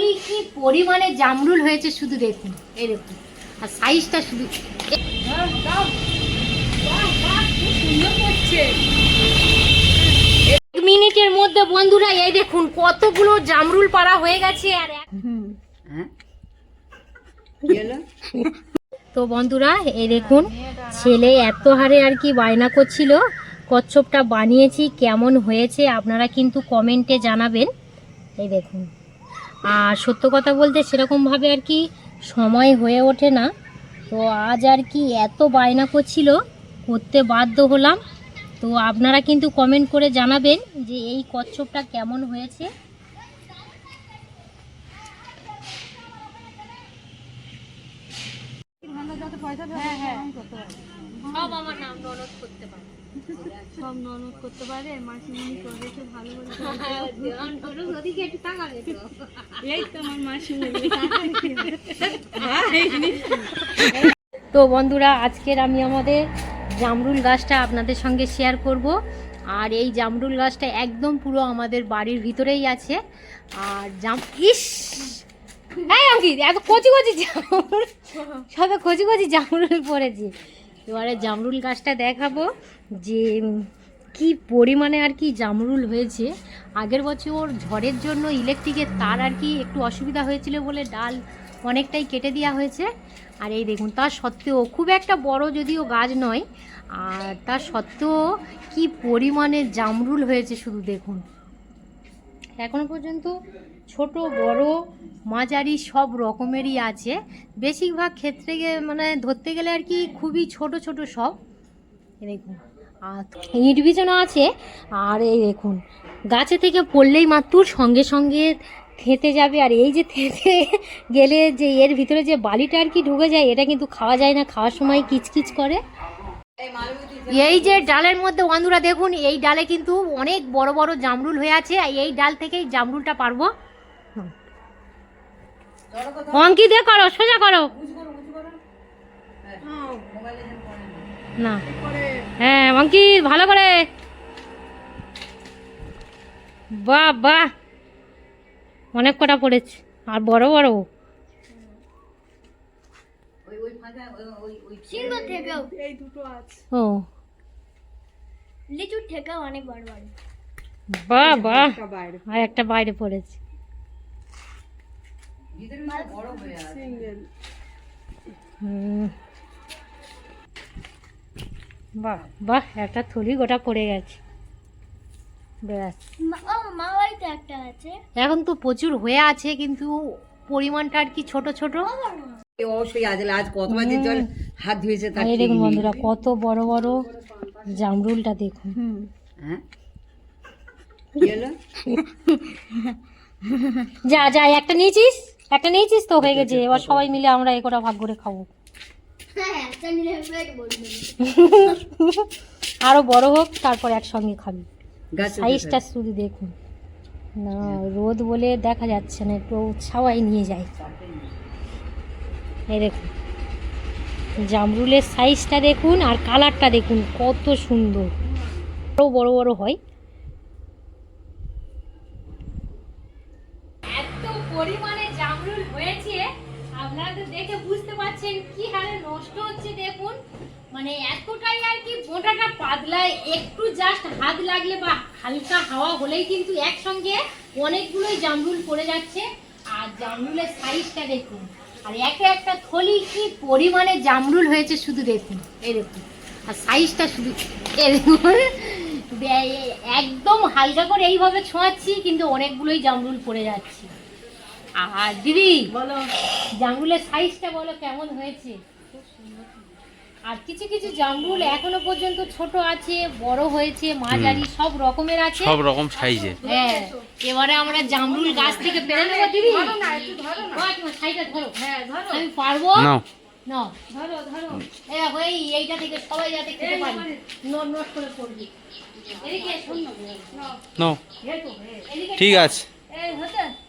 থলি কি পরিমাণে জামরুল হয়েছে শুধু দেখুন এই দেখুন আর সাইজটা শুধু এক মিনিটের মধ্যে বন্ধুরা এই দেখুন কতগুলো জামরুল পাড়া হয়ে গেছে আর হ্যাঁ? তো বন্ধুরা এই দেখুন ছেলে এত হারে আর কি বায়না করছিল। কচ্ছপটা বানিয়েছি কেমন হয়েছে আপনারা কিন্তু কমেন্টে জানাবেন। এই দেখুন। আর সত্য কথা বলতে সেরকমভাবে আর কি সময় হয়ে ওঠে না। তো আজ আর কি এত বায়না করছিল করতে বাধ্য হলাম। তো আপনারা কিন্তু কমেন্ট করে জানাবেন যে এই কচ্ছপটা কেমন হয়েছে। সব আমার নাম ননদ করতে পারে সব ননদ করতে পারে মাসিমণি করেছে ভালো করে ওদিকে একটু তাকাবে তো। এই তো আমার মাসিমণি। তো বন্ধুরা আজকের আমি আমাদের জামরুল গাছটা আপনাদের সঙ্গে শেয়ার করব। আর এই জামরুল গাছটা একদম পুরো আমাদের বাড়ির ভিতরেই আছে। আর জাম ইস! হ্যাঁ অঙ্কিত এত কচি কচি জামরুল। সবে কচি কচি জামরুল পড়েছে। এবারে জামরুল গাছটা দেখাবো। যে কি পরিমাণে আর কি জামরুল হয়েছে, আগের বছর ঝড়ের জন্য ইলেকট্রিকের তার আর কি একটু অসুবিধা হয়েছিল বলে ডাল অনেকটাই কেটে দেওয়া হয়েছে। আর এই দেখুন, তা সত্ত্বেও খুব একটা বড় যদিও গাছ নয়, আর তা সত্ত্বেও কি পরিমাণে জামরুল হয়েছে শুধু দেখুন। এখনও পর্যন্ত ছোট, বড়, মাঝারি সব রকমেরই আছে। বেশিরভাগ ক্ষেত্রে মানে ধরতে গেলে আর কি খুবই ছোট ছোট সব। দেখুন। ইট বিছানো আছে, আর এই দেখুন, গাছে থেকে পড়লেই মাত্র সঙ্গে সঙ্গে থেতে যাবে। আর এই যে থেতে গেলে যে এর ভিতরে যে বালিটা আর কি ঢুকে যায়, এটা কিন্তু খাওয়া যায় না, খাওয়ার সময় কিচকিচ করে। এই যে ডালের মধ্যে বন্ধুরা দেখুন, এই ডালে কিন্তু অনেক বড় বড় জামরুল হয়ে আছে এই ডাল থেকেই জামরুলটা পারব। অঙ্কি দিয়ে করো, সোজা করো। না। হ্যাঁ অঙ্কি ভালো করে। বাহ বাহ। অনেক কটা পড়েছে আর বড় বড়। সিংহ থেকেও। এই দুটো আছে। ও। লিচুর থেকেও অনেক বড় বড়। বাহ বাহ। আর একটা বাইরে পড়েছে। সিঙ্গেল। হুম। বাহ বাহ একটা থলি গোটা পড়ে গেছে। ব্যাস। মা বাড়িতে একটা আছে। এখন তো প্রচুর হয়ে আছে কিন্তু পরিমাণটা আর কি ছোট ছোট। অবশ্যই আজ আজ কতবার যে জল হাত ধুয়েছে তার আর এই ঠিক দেখুন বন্ধুরা কত বড় বড় জামরুলটা দেখুন। হ্যাঁ? যা যা একটা নিয়েছিস? একটা নিয়েছিস তো হয়ে গেছে। এবার সবাই মিলে আমরা এ কটা ভাগ করে খাব। আরও বড় হোক তারপর একসঙ্গে খাবি। সাইজটা শুধু দেখুন। না রোদ বলে দেখা যাচ্ছে না একটু ছাওয়াই নিয়ে যায় এই দেখুন জামরুলের সাইজটা দেখুন আর কালারটা দেখুন কত সুন্দর। আরও বড় বড় হয় এত পরিমাণে জামরুল হয়েছে আপনারা তো দেখে পারছেন কি হারে নষ্ট হচ্ছে দেখুন। মানে এতটাই আর কি মোটাটা পাতলায়, একটু জাস্ট হাত লাগলে বা হালকা হাওয়া হলেই কিন্তু একসঙ্গে অনেকগুলোই জামরুল পড়ে যাচ্ছে। আর জামরুলের সাইজটা দেখুন। আর একে একটা থলি কি পরিমাণে জামরুল হয়েছে শুধু দেখুন, এই দেখুন। আর সাইজটা শুধু একদম হালকা করে এইভাবে ছোঁয়াচ্ছি, কিন্তু অনেকগুলোই জামরুল পড়ে যাচ্ছে। আর দিদি বলো। জামরুলের সাইজটা বলো কেমন হয়েছে? আর কিছু কিছু জামরুল এখনও পর্যন্ত ছোট আছে বড় হয়েছে মাঝারি সব রকমের আছে। সব রকম সাইজে। হ্যাঁ এবারে আমরা জামরুল গাছ থেকে পেরে নেব দিদি। ও, তোমার সাইডটা ধরো। হ্যাঁ ধরো। আমি পারব? নাও। না ধরো ধরো। এ দেখো, এই এইটা থেকে সবাই যাতে খেতে পারি। নোট নোট করে পড়বি এদিকে শোন না নাও। ঠিক আছে।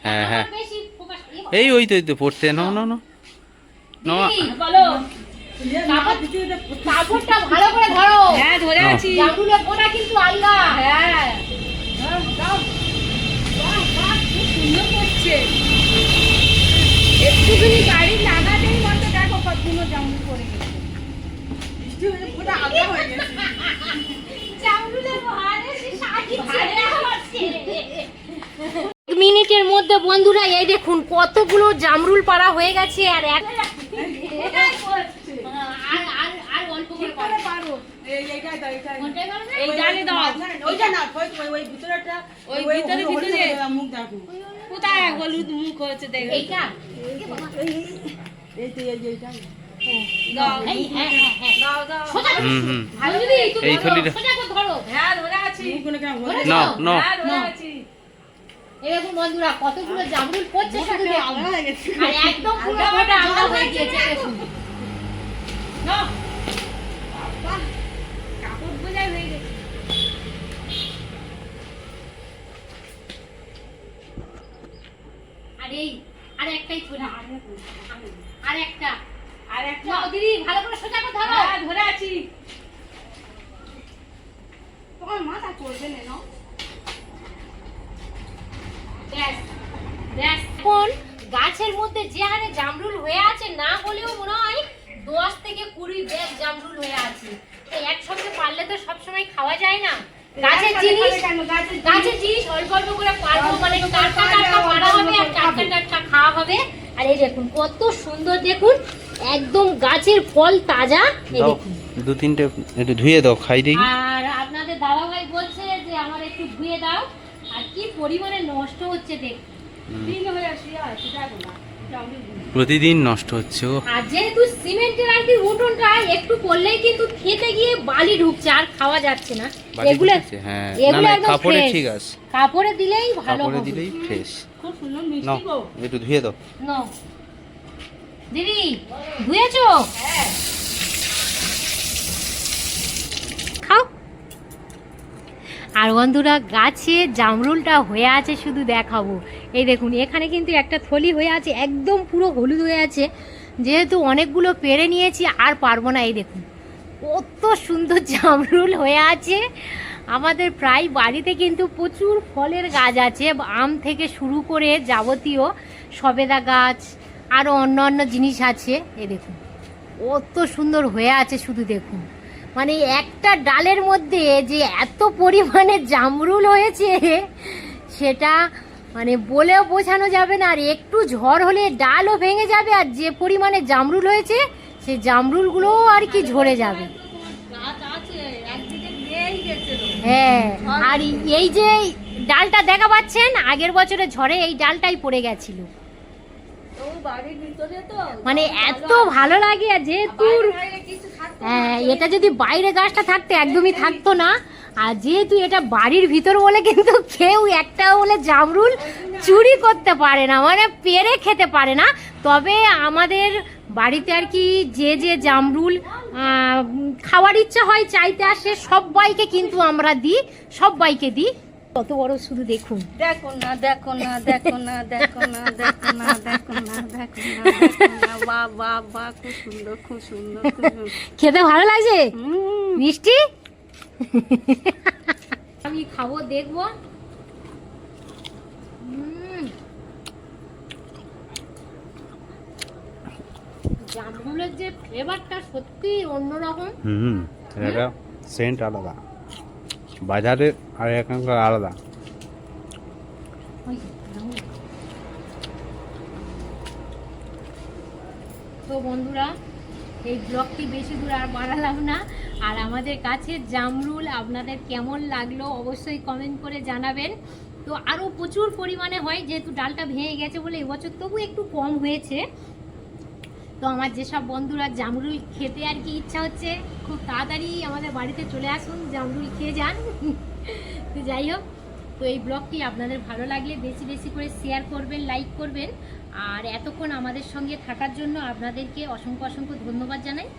হ্যাঁ হ্যাঁ। এই ওই তো তো পড়তে। No no no. নো। হ্যাঁ, হ্যাঁ। একটুখানি গাড়ি লাগাতেই মতো দেখো কতগুলো জামু পড়ে গেছে। জামরুলের ভারে সে সাকি ভারে। মিনিটের মধ্যে বন্ধুরা এই দেখুন কতগুলো জামরুল পাড়া হয়ে গেছে আর এক হ্যাঁ, এই থলিটা না? না এরকম বন্ধুরা কতগুলো জামরুল পড়ছে শুধু আর একদম পুরো আলাদা হয়ে হয়ে গেছে আর এই আর একটাই ছোড়া আর একটা। আর একটা। দিদি ভালো করে সোজা করে ধরো। হ্যাঁ, ধরে আছি। তোমার মাথা করবে না? এখন গাছের মধ্যে যে হারে জামরুল হয়ে আছে না বলেও মনে হয় দশ থেকে কুড়ি ব্যাগ জামরুল হয়ে আছে। তো একসঙ্গে পারলে তো সবসময় খাওয়া যায় না। গাছের জিনিস গাছের জিনিস অল্প অল্প করে পারব মানে টাটকা টাটকা পারা হবে আর টাটকা টাটকা খাওয়া হবে। আর এই দেখুন কত সুন্দর দেখুন একদম গাছের ফল তাজা। দু তিনটে একটু ধুয়ে দাও খাই দিই আর আপনাদের দাদা ভাই বলছে যে আমার একটু ধুয়ে দাও। আর কি পরিমাণে নষ্ট হচ্ছে হয়ে প্রতিদিন নষ্ট হচ্ছে ও আর যেহেতু সিমেন্টের আর কি উঠোনটা একটু করলেই কিন্তু খেতে গিয়ে বালি ঢুকছে আর খাওয়া যাচ্ছে না। এগুলো হ্যাঁ। এগুলো একদম কাপড়ে ঠিক আছে। কাপড়ে দিলেই ভালো কাপড়ে দিলেই ফ্রেশ খুব সুন্দর মিষ্টি গো। একটু ধুয়ে দাও। নাও। দিদি ধুয়েছো? খাও আর বন্ধুরা গাছে জামরুলটা হয়ে আছে, শুধু দেখাবো। এই দেখুন, এখানে কিন্তু একটা থলি হয়ে আছে, একদম পুরো হলুদ হয়ে আছে। যেহেতু অনেকগুলো পেরে নিয়েছি, আর পারব না, এই দেখুন। কত সুন্দর জামরুল হয়ে আছে। আমাদের প্রায় বাড়িতে কিন্তু প্রচুর ফলের গাছ আছে, আম থেকে শুরু করে যাবতীয় সবেদা গাছ আরও অন্য অন্য জিনিস আছে, এই দেখুন। কত সুন্দর হয়ে আছে, শুধু দেখুন। মানে একটা ডালের মধ্যে যে এত পরিমাণে জামরুল হয়েছে সেটা মানে বলেও বোঝানো যাবে না। আর একটু ঝড় হলে ডালও ভেঙে যাবে আর যে পরিমাণে জামরুল হয়েছে সেই জামরুলগুলোও আর কি ঝরে যাবে। হ্যাঁ আর এই যে ডালটা দেখা পাচ্ছেন আগের বছরে ঝড়ে এই ডালটাই পড়ে গেছিল। মানে এত ভালো লাগে আর যেহেতু হ্যাঁ এটা যদি বাইরে গাছটা থাকতো একদমই থাকতো না। আর যেহেতু এটা বাড়ির ভিতর বলে কিন্তু কেউ একটা বলে জামরুল চুরি করতে পারে না মানে পেরে খেতে পারে না। তবে আমাদের বাড়িতে আর কি যে যে জামরুল খাওয়ার ইচ্ছা হয়, চাইতে আসে সবাইকে কিন্তু আমরা দিই সবাইকে দিই। কত বড় শুধু দেখুন। দেখো না দেখো না দেখো না দেখো না দেখো না দেখো না দেখো না বাহ বাহ বাহ খুব সুন্দর খুব সুন্দর খেতে ভালো লাগছে? মিষ্টি? আমি খাব দেখব। জামরুলের যে ফ্লেভারটা সত্যি অন্যরকম। হুম এটা সেন্ট আলাদা। বাজারে আর এখানকার আলাদা। তো বন্ধুরা, এই ব্লগটি বেশি দূর আর বাড়ালাম না। আর আমাদের কাছে জামরুল, আপনাদের কেমন লাগল অবশ্যই কমেন্ট করে জানাবেন। তো আরও প্রচুর পরিমাণে হয়, যেহেতু ডালটা ভেঙে গেছে বলে এবছর তবু একটু কম হয়েছে। তো আমার যেসব বন্ধুরা জামরুল খেতে আর কি ইচ্ছা হচ্ছে, খুব তাড়াতাড়ি আমাদের বাড়িতে চলে আসুন, জামরুল খেয়ে যান। তো যাই হোক, তো এই ব্লগটি আপনাদের ভালো লাগলে বেশি বেশি করে শেয়ার করবেন লাইক করবেন। আর এতক্ষণ আমাদের সঙ্গে থাকার জন্য আপনাদেরকে অসংখ্য অসংখ্য ধন্যবাদ জানাই।